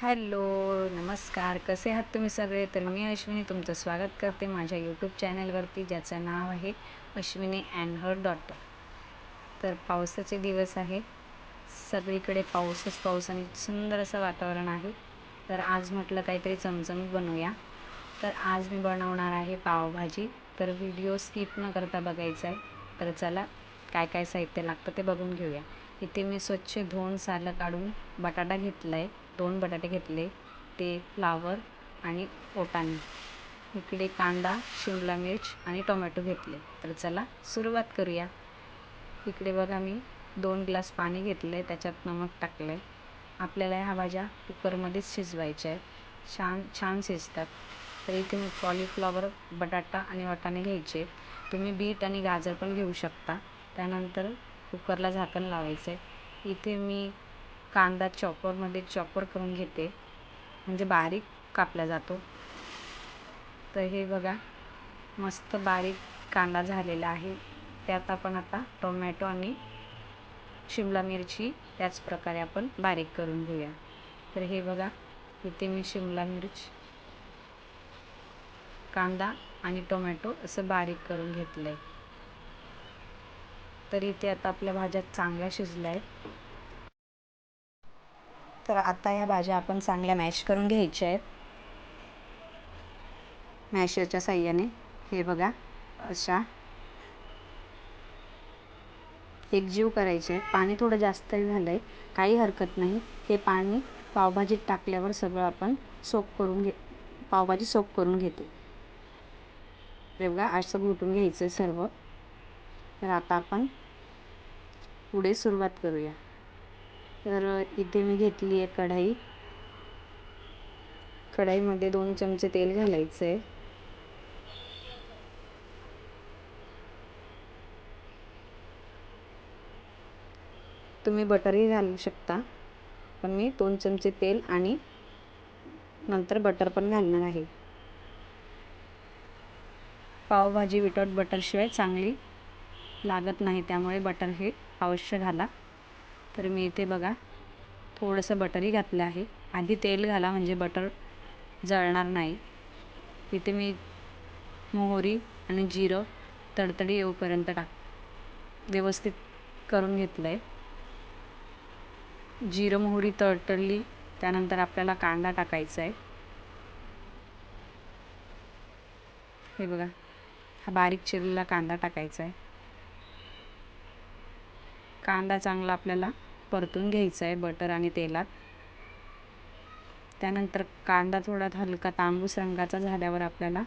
Hello नमस्कार. कसे आहात तुम्ही सगळे? तर मी अश्विनी तुमचं स्वागत करते माझ्या यूट्यूब चॅनलवरती ज्याचं नाव आहे अश्विनी अँड हर डॉटर तर पावसाचे दिवस आहे सगळीकडे पाऊसच पाऊस आणि सुंदर असं वातावरण आहे. तर आज म्हटलं काहीतरी चमचमीत बनवूया. तर आज मी बनवणार आहे पावभाजी. तर व्हिडिओ स्किप न करता बघायचा आहे. तर चला काय काय साहित्य लागतं ते बघून घेऊया. इथे मी स्वच्छ धुवून सालं काढून बटाटा घेतला आहे दोन बटाटे घेतले. ते फ्लावर आणि ओटाने. इकडे कांदा शिमला मिर्च आणि टोमॅटो घेतले. तर चला सुरुवात करूया. इकडे बघा मी दोन ग्लास पाणी घेतलं आहे त्याच्यात नमक टाकलं आहे आपल्याला ह्या भाज्या कुकरमध्येच शिजवायच्या आहेत. छान छान शिजतात. तर इथे मी कॉलीफ्लॉवर बटाटा आणि वाटाणे घ्यायचे. तुम्ही बीट आणि गाजर पण घेऊ शकता. त्यानंतर कुकरला झाकण लावायचं आहे इथे मी कांदा चॉपरमध्ये चॉपर करून घेते. म्हणजे बारीक कापला जातो. तर हे बघा मस्त बारीक कांदा झालेला आहे. त्यात आपण आता टोमॅटो आणि शिमला मिरची त्याच प्रकारे आपण बारीक करून घेऊया. तर हे बघा इथे मी शिमला मिरच कांदा आणि टोमॅटो असं बारीक करून घेतलं आहे तर इथे आता आपल्या भाज्या चांगल्या शिजल्या आहेत. तर आता ह्या भाज्या आपण चांगल्या मॅश करून घ्यायच्या आहेत. मॅशरच्या साह्याने. हे बघा अशा. एकजीव करायचे पाणी थोडं जास्त झालं आहे काही हरकत नाही. हे पाणी पावभाजीत टाकल्यावर सगळं आपण सोप करून घे पावभाजी सोप करून घेते. बघा असं घुटून घ्यायचं सर्व. तर आता आपण पुढे सुरुवात करूया. तर इथे मी घेतली आहे कढाई. कढाईमध्ये दोन चमचे तेल घालायचं आहे. तुम्ही बटरही घालू शकता पण मी दोन चमचे तेल आणि नंतर बटर पण घालणार आहे. पावभाजी विटाऊट बटरशिवाय चांगली लागत नाही त्यामुळे बटर हे अवश्य घाला. तर मी इथे बघा थोडंसं बटरही घातलं आहे. आधी तेल घाला म्हणजे बटर जळणार नाही. इथे मी मोहरी आणि जिरं तडतडी येऊपर्यंत टाक व्यवस्थित करून घेतलं आहे जिरं मोहरी तडतडली त्यानंतर आपल्याला कांदा टाकायचा आहे. हे बघा हा बारीक चिरलेला कांदा टाकायचा आहे. कांदा चांगला आपल्याला परतून घ्यायचा आहे बटर आणि तेलात. त्यानंतर कांदा थोडा हलका तांबूस रंगाचा झाल्यावर आपल्याला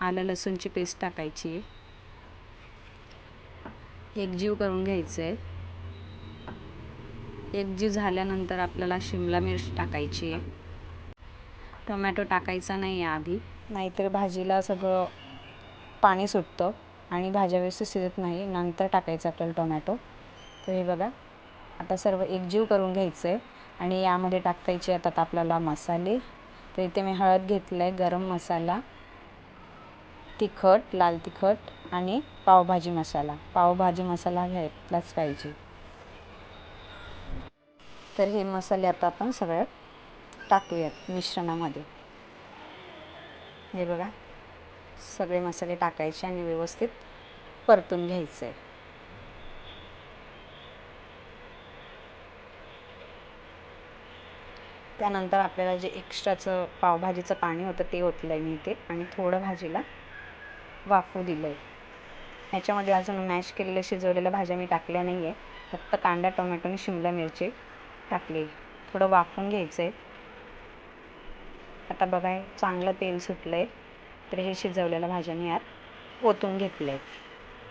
आलं लसूणची पेस्ट टाकायची आहे. एकजीव करून घ्यायचं आहे. एकजीव झाल्यानंतर आपल्याला शिमला मिर्च टाकायची आहे. टोमॅटो टाकायचा नाही आहे आधी नाहीतर भाजीला सगळं पाणी सुटतं आणि भाज्या व्यवस्थित शिजत नाही नंतर टाकायचं आपल्याला टोमॅटो. तर हे बघा आता सर्व एकजीव करून घ्यायचं आहे आणि यामध्ये टाकायचे आता आपल्याला मसाले. तर इथे मी हळद घेतलं आहे गरम मसाला तिखट लाल तिखट आणि पावभाजी मसाला. पावभाजी मसाला घ्यायलाच पाहिजे. तर हे मसाले आता आपण सगळ्यात टाकूयात मिश्रणामध्ये. हे बघा सगळे मसाले टाकायचे आणि व्यवस्थित परतून घ्यायचे त्यानंतर आपल्याला जे एक्स्ट्राचं पावभाजीचं पाणी होतं ते ओतलं आहे मी इथे आणि थोडं भाजीला वाफू दिलं आहे ह्याच्यामध्ये अजून मॅश केलेल्या शिजवलेल्या भाज्या मी टाकल्या नाही आहे फक्त कांदा टोमॅटो आणि शिमला मिरची टाकली. थोडं वाफून घ्यायचं आहे आता बघा चांगलं तेल सुटलं आहे तर हे शिजवलेल्या भाज्या मी यात ओतून घेतलं आहे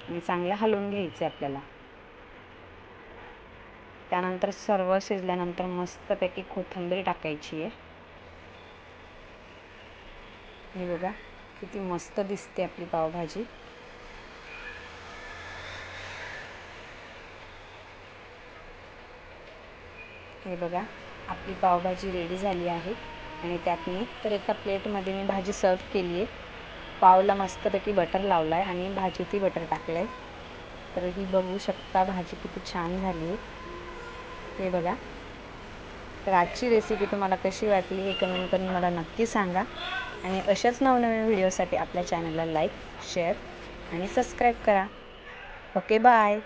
आणि चांगलं हलवून घ्यायचं आहे आपल्याला. त्यानंतर सर्व शिजल्यानंतर मस्तपैकी कोथिंबीर टाकायची आहे. हे बघा किती मस्त दिसते आपली पावभाजी. हे बघा आपली पावभाजी रेडी झाली आहे. आणि त्यात मी तर एका प्लेटमध्ये मी भाजी सर्व केली आहे. पावला मस्तपैकी बटर लावला आहे आणि भाजीतही बटर टाकलं आहे तर ही बघू शकता भाजी किती छान झाली आहे. हे बघा. तर आजची रेसिपी तुम्हाला कशी वाटली हे कमेंट करून मला नक्की सांगा. आणि अशाच नवनवीन व्हिडिओसाठी आपल्या चॅनलला लाईक शेअर आणि सबस्क्राईब करा. Okay bye